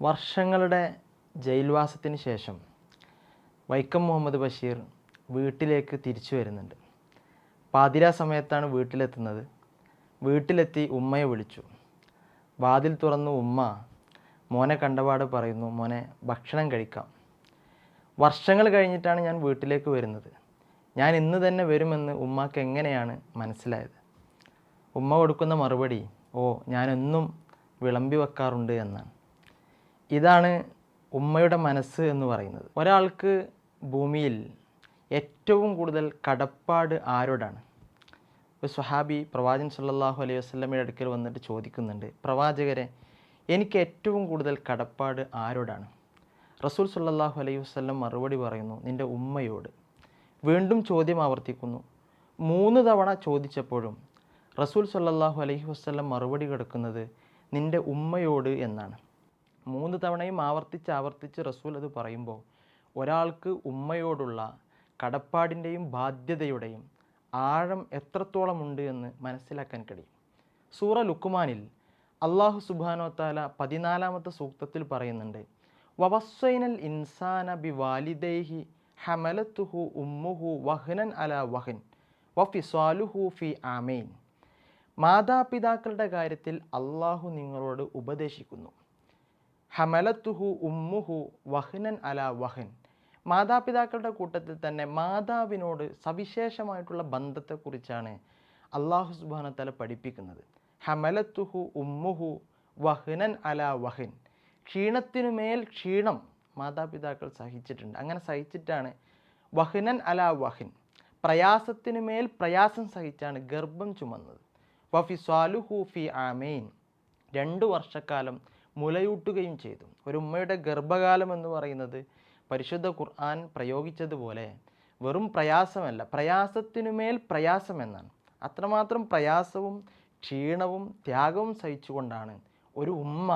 വർഷങ്ങളുടെ ജയിൽവാസത്തിന് ശേഷം വൈക്കം മുഹമ്മദ് ബഷീർ വീട്ടിലേക്ക് തിരിച്ചു വരുന്നുണ്ട്. പാതിര സമയത്താണ് വീട്ടിലെത്തുന്നത്. വീട്ടിലെത്തി ഉമ്മയെ വിളിച്ചു. വാതിൽ തുറന്നു ഉമ്മ മോനെ കണ്ടപാട് പറയുന്നു മോനെ ഭക്ഷണം കഴിക്കാം. വർഷങ്ങൾ കഴിഞ്ഞിട്ടാണ് ഞാൻ വീട്ടിലേക്ക് വരുന്നത്. ഞാൻ ഇന്ന് തന്നെ വരുമെന്ന് ഉമ്മാക്ക് എങ്ങനെയാണ് മനസ്സിലായത്? ഉമ്മ കൊടുക്കുന്ന മറുപടി ഓ ഞാനെന്നും വിളമ്പി വെക്കാറുണ്ട് എന്നാണ്. ഇതാണ് ഉമ്മയുടെ മനസ്സ് എന്ന് പറയുന്നത്. ഒരാൾക്ക് ഭൂമിയിൽ ഏറ്റവും കൂടുതൽ കടപ്പാട് ആരോടാണ്? ഒരു സ്വഹാബി പ്രവാചകൻ സല്ലാഹു അലൈഹി വസല്ലമയുടെ അടുക്കൽ വന്നിട്ട് ചോദിക്കുന്നുണ്ട് പ്രവാചകരെ എനിക്ക് ഏറ്റവും കൂടുതൽ കടപ്പാട് ആരോടാണ്? റസൂൽ സല്ലാഹു അലൈഹി വസ്ലം മറുപടി പറയുന്നു നിന്റെ ഉമ്മയോട്. വീണ്ടും ചോദ്യം ആവർത്തിക്കുന്നു. മൂന്ന് തവണ ചോദിച്ചപ്പോഴും റസൂൽ സല്ലാഹു അലൈഹി വസ്ലം മറുപടി കിടക്കുന്നത് നിന്റെ ഉമ്മയോട് എന്നാണ്. മൂന്ന് തവണയും ആവർത്തിച്ച് ആവർത്തിച്ച് റസൂൽ അത് പറയുമ്പോൾ ഒരാൾക്ക് ഉമ്മയോടുള്ള കടപ്പാടിന്റെയും ബാധ്യതയുടെയും ആഴം എത്രത്തോളമുണ്ട് എന്ന് മനസ്സിലാക്കാൻ കഴിയും. സൂറ ലുക്കുമാനിൽ അള്ളാഹു സുബാനോ താല പതിനാലാമത്തെ സൂക്തത്തിൽ പറയുന്നുണ്ട് വവസ്വൈനൽ ഇൻസാന ബി വാലിദൈഹി ഹമലത്തുഹു ഉമ്മുഹു വഹ്നൻ അല വഹൻ വഫിസ്വാലുഹു ഫി ആമേൻ. മാതാപിതാക്കളുടെ കാര്യത്തിൽ അള്ളാഹു നിങ്ങളോട് ഉപദേശിക്കുന്നു. ഹമലത്തുഹു ഉമ്മുഹു വഹ്നൻ അല വഹൻ. മാതാപിതാക്കളുടെ കൂട്ടത്തിൽ തന്നെ മാതാവിനോട് സവിശേഷമായിട്ടുള്ള ബന്ധത്തെക്കുറിച്ചാണ് അള്ളാഹു സുബാനത്തല പഠിപ്പിക്കുന്നത്. ഹമലത്തുഹു ഉമ്മുഹു വഹ്നൻ അല വഹൻ. ക്ഷീണത്തിനുമേൽ ക്ഷീണം മാതാപിതാക്കൾ സഹിച്ചിട്ടുണ്ട്. അങ്ങനെ സഹിച്ചിട്ടാണ് വഹ്നൻ അല വഹിൻ. പ്രയാസത്തിനുമേൽ പ്രയാസം സഹിച്ചാണ് ഗർഭം ചുമന്നത്. വഫി സ്വാലുഹു ഫി ആമേൻ. രണ്ട് വർഷക്കാലം മുലയൂട്ടുകയും ചെയ്തു. ഒരു ഉമ്മയുടെ ഗർഭകാലം എന്ന് പറയുന്നത് പരിശുദ്ധ ഖുർആൻ പ്രയോഗിച്ചതുപോലെ വെറും പ്രയാസമല്ല പ്രയാസത്തിനുമേൽ പ്രയാസം എന്നാണ്. അത്രമാത്രം പ്രയാസവും ക്ഷീണവും ത്യാഗവും സഹിച്ചുകൊണ്ടാണ് ഒരു ഉമ്മ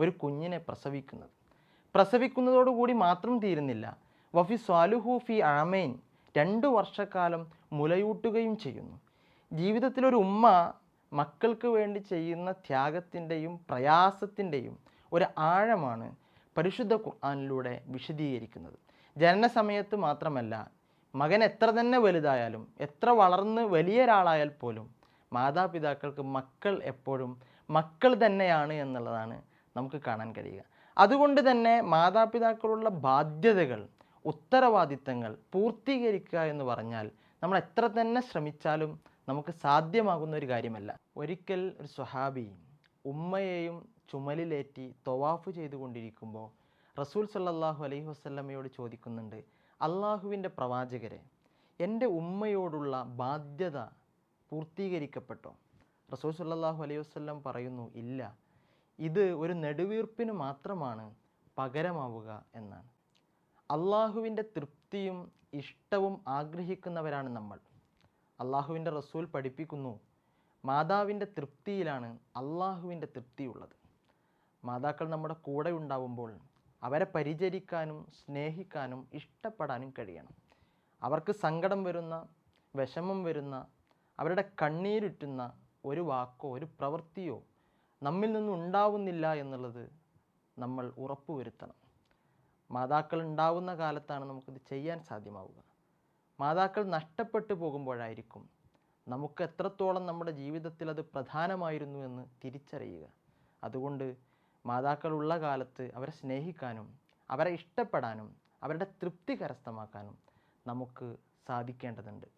ഒരു കുഞ്ഞിനെ പ്രസവിക്കുന്നത്. പ്രസവിക്കുന്നതോടുകൂടി മാത്രം തീരുന്നില്ല. വഫി സ്വാലുഹു ഫി ആമേൻ. രണ്ട് വർഷക്കാലം മുലയൂട്ടുകയും ചെയ്യുന്നു. ജീവിതത്തിലൊരു ഉമ്മ മക്കൾക്ക് വേണ്ടി ചെയ്യുന്ന ത്യാഗത്തിന്റെയും പ്രയാസത്തിന്റെയും ഒരു ആഴമാണ് പരിശുദ്ധ ഖുർആാനിലൂടെ വിശദീകരിക്കുന്നത്. ജനന സമയത്ത് മാത്രമല്ല മകൻ എത്ര തന്നെ വലുതായാലും എത്ര വളർന്ന് വലിയ ഒരാളായാൽ പോലും മാതാപിതാക്കൾക്ക് മക്കൾ എപ്പോഴും മക്കൾ തന്നെയാണ് എന്നുള്ളതാണ് നമുക്ക് കാണാൻ കഴിയുക. അതുകൊണ്ട് തന്നെ മാതാപിതാക്കളുള്ള ബാധ്യതകൾ ഉത്തരവാദിത്തങ്ങൾ പൂർത്തീകരിക്കുക എന്ന് പറഞ്ഞാൽ നമ്മൾ എത്ര തന്നെ ശ്രമിച്ചാലും നമുക്ക് സാധ്യമാകുന്ന ഒരു കാര്യമല്ല. ഒരിക്കൽ ഒരു സ്വഹാബി ഉമ്മയെയും ചുമലിലേറ്റി തൊവാഫ് ചെയ്തുകൊണ്ടിരിക്കുമ്പോൾ റസൂൽ സല്ലാഹു അലൈഹി വസല്ലമയോട് ചോദിക്കുന്നുണ്ട് അള്ളാഹുവിന്റെ പ്രവാചകരെ എന്റെ ഉമ്മയോടുള്ള ബാധ്യത പൂർത്തീകരിക്കപ്പെട്ടോ? റസൂൽ സല്ലാഹു അലൈഹി വസല്ലം പറയുന്നു ഇല്ല. ഇത് ഒരു നെടുവീർപ്പിന് മാത്രമാണ് പകരമാവുക എന്നാണ്. അള്ളാഹുവിന്റെ തൃപ്തിയും ഇഷ്ടവും ആഗ്രഹിക്കുന്നവരാണ് നമ്മൾ. അള്ളാഹുവിന്റെ റസൂൽ പഠിപ്പിക്കുന്നു. മാതാവിന്റെ തൃപ്തിയിലാണ് അള്ളാഹുവിന്റെ തൃപ്തിയുള്ളത്. മാതാക്കൾ നമ്മുടെ കൂടെ ഉണ്ടാവുമ്പോൾ അവരെ പരിചരിക്കാനും സ്നേഹിക്കാനും ഇഷ്ടപ്പെടാനും കഴിയണം. അവർക്ക് സങ്കടം വരുന്ന വിഷമം വരുന്ന അവരുടെ കണ്ണീരുറ്റുന്ന ഒരു വാക്കോ ഒരു പ്രവൃത്തിയോ നമ്മിൽ നിന്നും ഉണ്ടാവുന്നില്ല എന്നുള്ളത് നമ്മൾ ഉറപ്പുവരുത്തണം. മാതാക്കൾ ഉണ്ടാവുന്ന കാലത്താണ് നമുക്കിത് ചെയ്യാൻ സാധ്യമാവുക. മാതാക്കൾ നഷ്ടപ്പെട്ടു പോകുമ്പോഴായിരിക്കും നമുക്ക് എത്രത്തോളം നമ്മുടെ ജീവിതത്തിൽ അത് പ്രധാനമായിരുന്നു എന്ന് തിരിച്ചറിയുക. അതുകൊണ്ട് മാതാക്കളുള്ള കാലത്ത് അവരെ സ്നേഹിക്കാനും അവരെ ഇഷ്ടപ്പെടാനും അവരുടെ തൃപ്തി കരസ്ഥമാക്കാനും നമുക്ക് സാധിക്കേണ്ടതുണ്ട്.